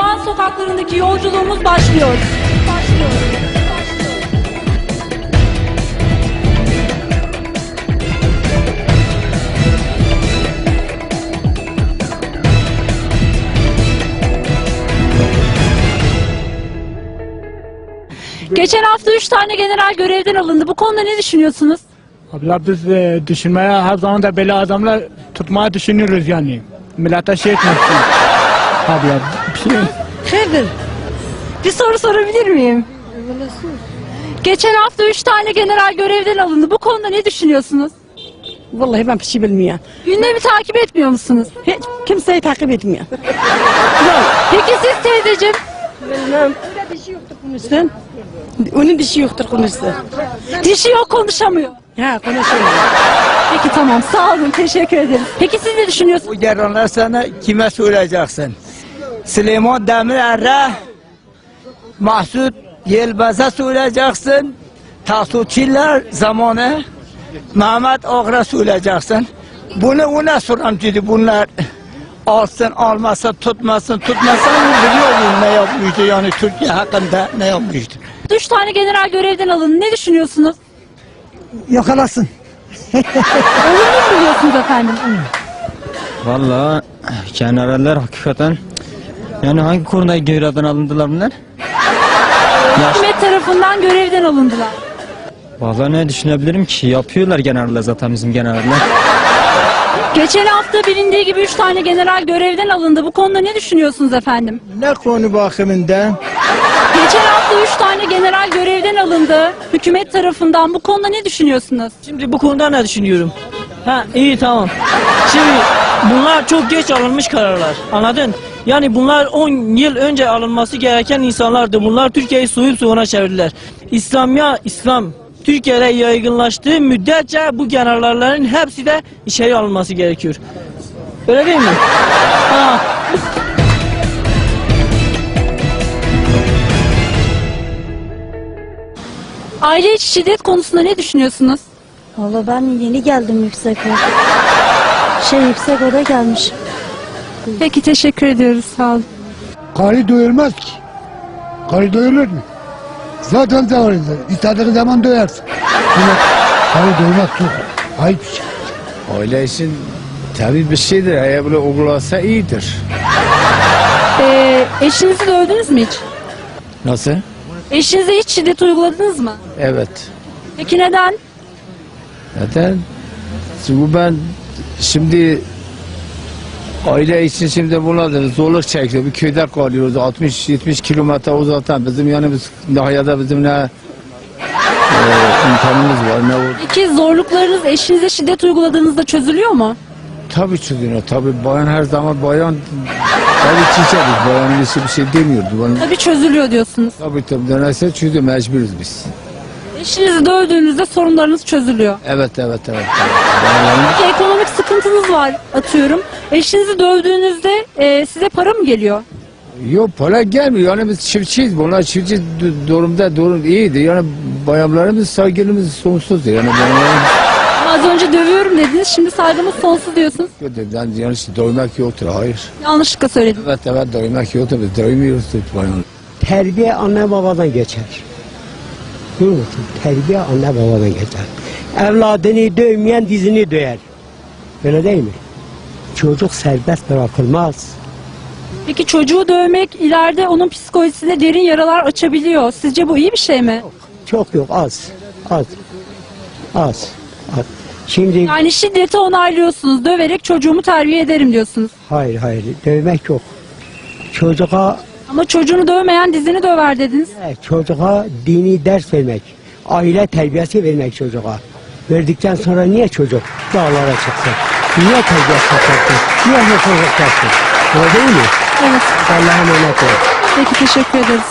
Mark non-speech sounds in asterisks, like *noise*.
Van sokaklarındaki yolculuğumuz başlıyor. Başlıyor. Geçen hafta üç tane general görevden alındı. Bu konuda ne düşünüyorsunuz? Abla biz e, düşünmeye her zaman da böyle adamlar tutmaya düşünüyoruz yani. Millete şey etmesin. Abla bir şey. Hayırdır? Bir soru sorabilir miyim? Geçen hafta üç tane general görevden alındı. Bu konuda ne düşünüyorsunuz? Vallahi ben bir şey bilmiyorum. Gündemi takip etmiyor musunuz? Hiç kimseyi takip etmiyor. Peki siz teyzeciğim? Bilmem. Öyle dişi yoktur konuşsun. Onun dişi yoktur konuşsun. Dişi yok konuşamıyor. Ha konuşuyor. Peki tamam sağ olun teşekkür ederiz. Peki siz ne düşünüyorsunuz? Bu yaranlar sana kime söyleyeceksin? Süleyman Demirer'e Mahsut Yelbaz'a söyleyeceksin. Tasutçiler zamanı Mehmet Ağr'a söyleyeceksin. Bunu ona soramcıydı bunlar. Alsın almasın tutmasın tutmasın biliyor ne yapmıştı yani Türkiye hakkında ne yapmıştı? Üç tane general görevden alındı. Ne düşünüyorsunuz? Yakalasın. Olumlu mu buluyorsunuz efendim? Valla generaller hakikaten yani hangi konuda görevden alındılar bunlar? *laughs* Hükümet tarafından görevden alındılar. Valla ne düşünebilirim ki yapıyorlar generaller zaten bizim generaller. *laughs* Geçen hafta bilindiği gibi üç tane general görevden alındı. Bu konuda ne düşünüyorsunuz efendim? Ne konu bakımında? *laughs* Geçen hafta üç tane general görevden alındı. Hükümet tarafından. Bu konuda ne düşünüyorsunuz? Şimdi bu konuda ne düşünüyorum? Ha iyi tamam. Şimdi bunlar çok geç alınmış kararlar. Anladın? Yani bunlar 10 yıl önce alınması gereken insanlardı. Bunlar Türkiye'yi soyup soğuna çevirdiler. İslamya, İslam Türkiye'de yaygınlaştığı müddetçe bu generallerin hepsi de içeri alınması gerekiyor. Öyle değil mi? Ha. Aile içi şiddet konusunda ne düşünüyorsunuz? Valla ben yeni geldim yüksek Şey yüksek oda gelmiş. Peki teşekkür ediyoruz. Sağ olun. Karı doyurmaz ki. Karı doyurur mu? Zaten doyurur. İstediğin zaman doyarsın. Ama karı doyurmak çok ayıp bir şey. Aile için tabii bir şeydir. Eğer böyle uygulasa iyidir. Ee, eşinizi dövdünüz mü hiç? Nasıl? Eşinize hiç şiddet uyguladınız mı? Evet. Peki neden? Neden? Çünkü ben şimdi aile için şimdi bunlar zorluk çekiyor. Bir köyde kalıyoruz. 60-70 kilometre uzaktan bizim yanımız Nahaya'da bizim ne e, imkanımız var ne o. Peki zorluklarınız eşinize şiddet uyguladığınızda çözülüyor mu? Tabii çözülüyor. Tabii bayan her zaman bayan tabii çiçeğiz. Bayanın birisi bir şey demiyordu. Bana, Tabii çözülüyor diyorsunuz. tabii tabii dönerse çözüyor. Mecburuz biz. Eşinizi dövdüğünüzde sorunlarınız çözülüyor. Evet evet evet. Bayanların Peki ekonomik sıkıntınız var atıyorum. Eşinizi dövdüğünüzde e, size para mı geliyor? Yok para gelmiyor. Yani biz çiftçiyiz. Bunlar çiftçi du- durumda durum iyidir. Yani bayanlarımız saygımız sonsuzdur. Yani bayanların Ama Az önce dövüyorum dediniz. Şimdi saygımız sonsuz diyorsunuz. yani yanlış doymak yoktur. Hayır. Yanlışlıkla söyledim. Evet evet doymak yoktur. Biz doymuyoruz bayan. Terbiye anne babadan geçer. Mi? Terbiye anne babadan geçer. Evladını dövmeyen dizini döyer. Öyle değil mi? Çocuk serbest bırakılmaz. Peki çocuğu dövmek ileride onun psikolojisinde derin yaralar açabiliyor. Sizce bu iyi bir şey mi? Çok yok az. Az. Az. az. Şimdi Yani şiddeti onaylıyorsunuz. Döverek çocuğumu terbiye ederim diyorsunuz. hayır hayır dövmek yok. Çocuğa Ama çocuğunu dövmeyen dizini döver dediniz. e, çocuğa dini ders vermek. Aile terbiyesi vermek çocuğa. Verdikten sonra niye çocuk dağlara çıksın? Niye terbiye yapacaksın? Niye hırsızlık yapsın? Öyle değil mi? Evet. Allah'a emanet ol. Peki teşekkür ederiz.